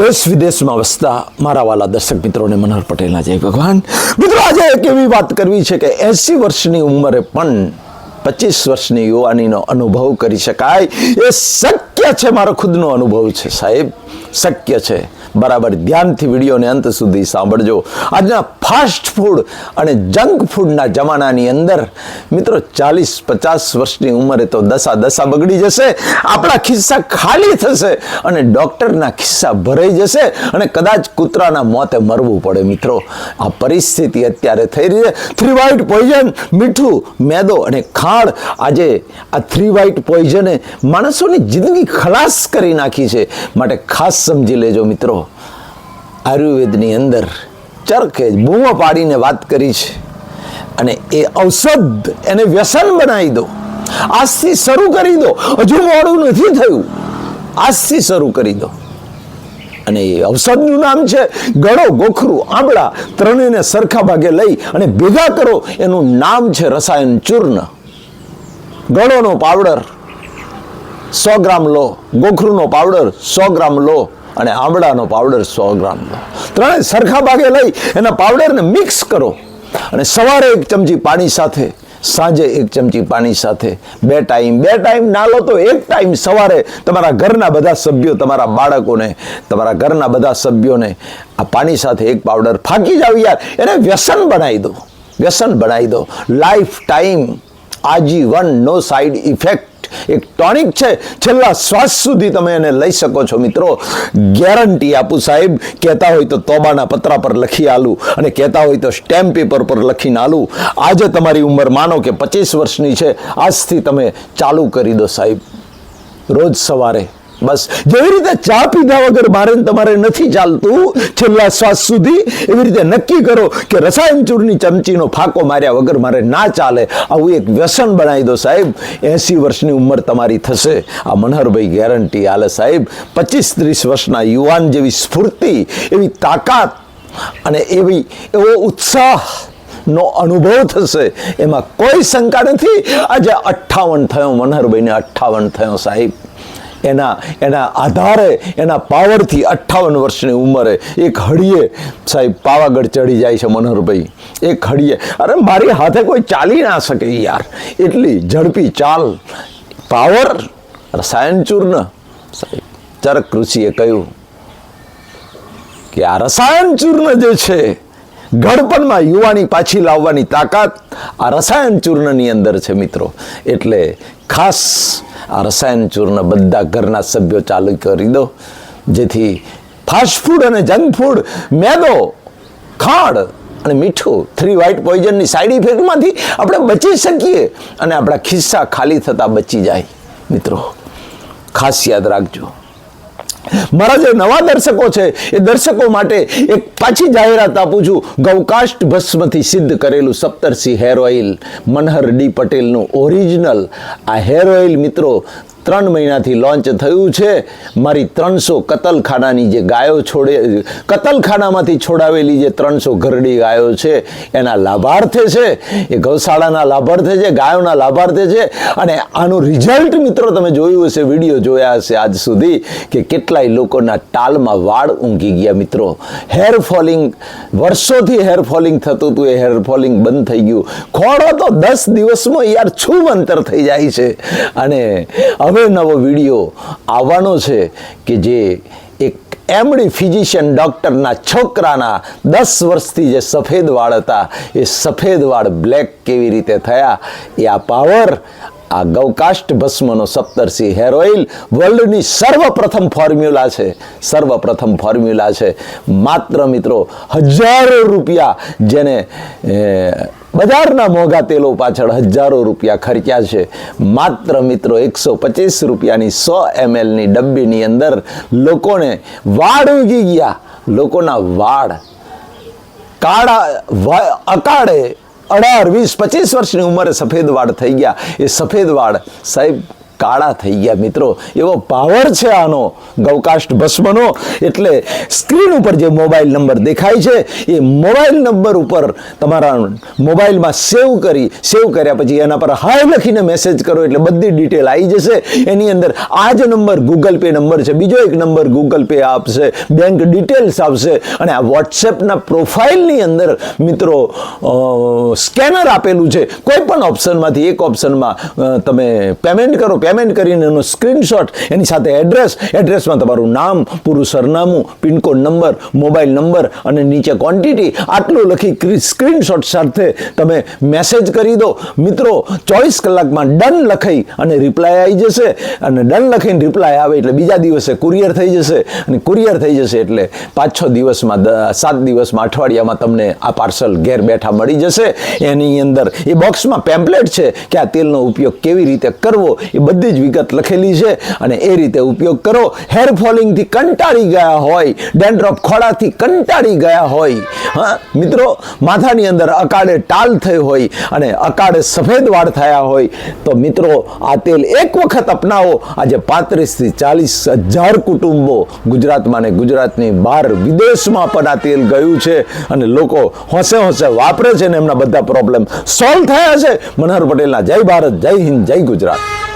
દેશ વિદેશમાં વસતા મારા વાલા દર્શક મિત્રોને મનોહર પટેલના જય ભગવાન. મિત્રો, આજે એક એવી વાત કરવી છે કે એસી વર્ષની ઉંમરે પણ પચીસ વર્ષની યુવાનીનો અનુભવ કરી શકાય. એ શક્ય છે, મારો ખુદનો અનુભવ છે સાહેબ. શક્ય છે. બરાબર, ધ્યાનથી વિડીયોને અંત સુધી સાંભળજો. આજના ફાસ્ટ ફૂડ અને જંક ફૂડના જમાનાની અંદર, મિત્રો, ચાલીસ પચાસ વર્ષની ઉંમરે તો દશા દશા બગડી જશે, આપણા ખિસ્સા ખાલી થશે અને ડૉક્ટરના ખિસ્સા ભરાઈ જશે અને કદાચ કૂતરાના મોતે મરવું પડે, મિત્રો. આ પરિસ્થિતિ અત્યારે થઈ રહી છે. થ્રી વ્હાઇટ પોઈઝન મીઠું, મેદો અને ખાંડ. આજે આ થ્રી વ્હાઇટ પોઈઝને માણસોની જિંદગી ખલાસ કરી નાખી છે. માટે ખાસ સમજી લેજો મિત્રો. આયુર્વેદની અંદર ચરખે બૂમો પાડીને વાત કરી છે. અને એ ઔષધ એને વ્યસન બનાવી દો. આજથી શરૂ કરી દો. હજુ મોડું નથી થયું. આજથી શરૂ કરી દો. અને એ ઔષધનું નામ છે ગળો, ગોખરું, આંબળા ત્રણેયને સરખા ભાગે લઈ અને ભેગા કરો. એનું નામ છે રસાયણ ચૂર્ણ. ગળોનો પાવડર. સો ગ્રામ લો. ગોખરુનો પાવડર સો ગ્રામ લો અને આંબળાનો પાવડર સો ગ્રામ લો. ત્રણેય સરખા ભાગે લઈ એના પાવડરને મિક્સ કરો. અને સવારે એક ચમચી પાણી સાથે, સાંજે એક ચમચી પાણી સાથે, બે ટાઈમ બે ટાઈમ ના લો તો એક ટાઈમ સવારે તમારા ઘરના બધા સભ્યો, તમારા બાળકોને, તમારા ઘરના બધા સભ્યોને આ પાણી સાથે એક પાવડર ફાંકી જાવ યાર. એને વ્યસન બનાવી દો. વ્યસન બનાવી દો. લાઈફ ટાઈમ આજીવન નો સાઈડ ઇફેક્ટ એક ટોનિક છે. છેલ્લા શ્વાસ સુધી તમે એને લઈ શકો છો મિત્રો. ગેરંટી આપું સાહેબ. કહેતા હોય તો તોબાના પતરા પર લખી આલું અને કહેતા હોય તો સ્ટેમ્પ પેપર પર લખીને આલું. આજે તમારી ઉંમર માનો કે પચીસ વર્ષની છે. આજથી તમે ચાલુ કરી દો સાહેબ. રોજ સવારે બસ, જેવી રીતે ચા પીધા વગર મારે તમારે નથી ચાલતું, છેલ્લા શ્વાસ સુધી એવી રીતે નક્કી કરો કે રસાયણ ચૂરની ચમચીનો ફાકો માર્યા વગર મારે ના ચાલે. આવું એક વ્યસન બનાવી દો સાહેબ. એસી વર્ષની ઉંમર તમારી થશે. આ મનહરભાઈ ગેરંટી આલે સાહેબ. પચીસ ત્રીસ વર્ષના યુવાન જેવી સ્ફૂર્તિ, એવી તાકાત અને એવી, એવો ઉત્સાહ નો અનુભવ થશે. એમાં કોઈ શંકા નથી. આજે અઠ્ઠાવન થયો, મનહરભાઈને અઠ્ઠાવન થયો સાહેબ. એના એના આધારે, એના પાવરથી અઠ્ઠાવન વર્ષની ઉંમરે એક હળીએ સાહેબ પાવાગઢ ચડી જાય છે મનોહરભાઈ. એક હળીએ. અરે મારી હાથે કોઈ ચાલી ના શકે યાર. એટલી ઝડપી ચાલ, પાવર, રસાયણ ચૂર્ણ. સાહેબ, ચરક ઋષિએ કહ્યું કે આ રસાયણ ચૂર્ણ જે છે ઘડપણમાં યુવાની પાછી લાવવાની તાકાત આ રસાયણ ચૂર્ણની અંદર છે મિત્રો. એટલે ખાસ આ રસાયણ ચૂર્ણ બધા ઘરના સભ્યો ચાલુ કરી દો. જેથી ફાસ્ટ ફૂડ અને જંક ફૂડ મેદો, ખાંડ અને મીઠું થ્રી વ્હાઇટ પોઈઝનની સાઈડ ઇફેક્ટમાંથી આપણે બચી શકીએ અને આપણા ખિસ્સા ખાલી થતાં બચી જાય. મિત્રો, ખાસ યાદ રાખજો. મારા જે નવા દર્શકો છે, એ દર્શકો માટે એક પાછી જાહેરાત આપું છું. ગૌકાષ્ટ ભસ્મથી સિદ્ધ કરેલું Saptarshi hair oil Manhar D પટેલનું ઓરિજિનલ આ હેર ઓઇલ મિત્રો ત્રણ મહિનાથી લોન્ચ થયું છે. મારી ત્રણસો કતલખાનાની જે ગાયો છોડે, કતલખાનામાંથી છોડાવેલી જે ત્રણસો ઘરડી ગાયો છે, એના લાભાર્થે છે. એ ગૌશાળાના લાભાર્થે છે, ગાયોના લાભાર્થે છે. અને આનું રિઝલ્ટ મિત્રો તમે જોયું હશે વીડિયો જોયા હશે આજ સુધી કે કેટલાય લોકોના ટાલમાં વાળ ઊંઘી ગયા મિત્રો. હેર ફોલિંગ વર્ષોથી હેર ફોલિંગ થતું હતું, એ હેર ફોલિંગ બંધ થઈ ગયું. ખોડો તો દસ દિવસમાં યાર છું અંતર થઈ જાય છે. અને હવે નવો વીડિયો આવવાનો છે કે જે એક એમડી ફિઝિશિયન ડૉક્ટરના છોકરાના દસ વર્ષથી જે સફેદ વાળ હતા, એ સફેદ વાળ બ્લેક કેવી રીતે થયા, એ આ પાવર, આ ગૌકાષ્ટ ભસ્મનો સપ્તર્ષિ હેર ઓઇલ વર્લ્ડની સર્વપ્રથમ ફોર્મ્યુલા છે, સર્વપ્રથમ ફોર્મ્યુલા છે. માત્ર મિત્રો હજારો રૂપિયા જેને બજારના મોંઘા તેલો પાછળ હજારો રૂપિયા ખર્ચ્યા છે. માત્ર મિત્રો એકસો પચીસ રૂપિયાની સો એમએલની ડબ્બીની અંદર લોકોને વાળ ઉગી ગયા. લોકોના વાળ કાળા અકાળે અઢાર, વીસ, પચીસ વર્ષની ઉંમરે સફેદ વાળ થઈ ગયા. એ સફેદ વાળ સાહેબ કાળા થઈ ગયા મિત્રો. એવો પાવર છે આનો. ગૌકાષ્ટ ભસ્મનો. એટલે સ્ક્રીન ઉપર જે મોબાઈલ નંબર દેખાય છે, એ મોબાઈલ નંબર ઉપર તમારા મોબાઈલમાં સેવ કરી, સેવ કર્યા પછી એના પર હાય લખીને મેસેજ કરો એટલે બધી ડિટેલ આવી જશે. એની અંદર આ જ નંબર ગૂગલ પે નંબર છે. બીજો એક નંબર ગૂગલ પે આપશે બેંક ડિટેલ્સ આપશે અને આ વોટ્સએપના પ્રોફાઇલની અંદર મિત્રો સ્કેનર આપેલું છે. કોઈ પણ ઓપ્શનમાંથી એક ઓપ્શનમાં તમે પેમેન્ટ કરો પેમેન્ટ કરીને એનો સ્ક્રીનશોટ, એની સાથે એડ્રેસ એડ્રેસમાં તમારું નામ, પૂરું સરનામું પિનકોડ નંબર મોબાઈલ નંબર અને નીચે ક્વોન્ટિટી આટલું લખી સ્ક્રીનશોટ સાથે તમે મેસેજ કરી દો. મિત્રો, ચોવીસ કલાકમાં ડન લખાઈ અને રિપ્લાય આવી જશે. અને ડન લખીને રિપ્લાય આવે એટલે બીજા દિવસે કુરિયર થઈ જશે. અને કુરિયર થઈ જશે એટલે પાંચ છ દિવસમાં સાત દિવસમાં અઠવાડિયામાં તમને આ પાર્સલ ઘેર બેઠા મળી જશે. એની અંદર એ બોક્સમાં પેમ્પલેટ છે કે આ તેલનો ઉપયોગ કેવી રીતે કરવો એ બધી જ વિગત લખેલી છે અને એ રીતે ઉપયોગ કરો. હેર ફોલિંગથી કંટાળી ગયા હોય ડેન્ડ્રોપ ખોળાથી કંટાળી ગયા હોય. હા, મિત્રો, માથાની અંદર અકાળે ટાલ થઈ હોય અને અકાળે સફેદ વાળ થયા હોય, તો મિત્રો, આ તેલ એક વખત અપનાવો. આજે પાંત્રીસથી ચાલીસ હજાર કુટુંબો ગુજરાતમાં ને ગુજરાતની બહાર વિદેશમાં પણ આ તેલ ગયું છે અને લોકો હોંશે હોંશે વાપરે છે ને એમના બધા પ્રોબ્લેમ સોલ્વ થયા છે. મનહર પટેલના જય ભારત, જય હિન્દ, જય ગુજરાત.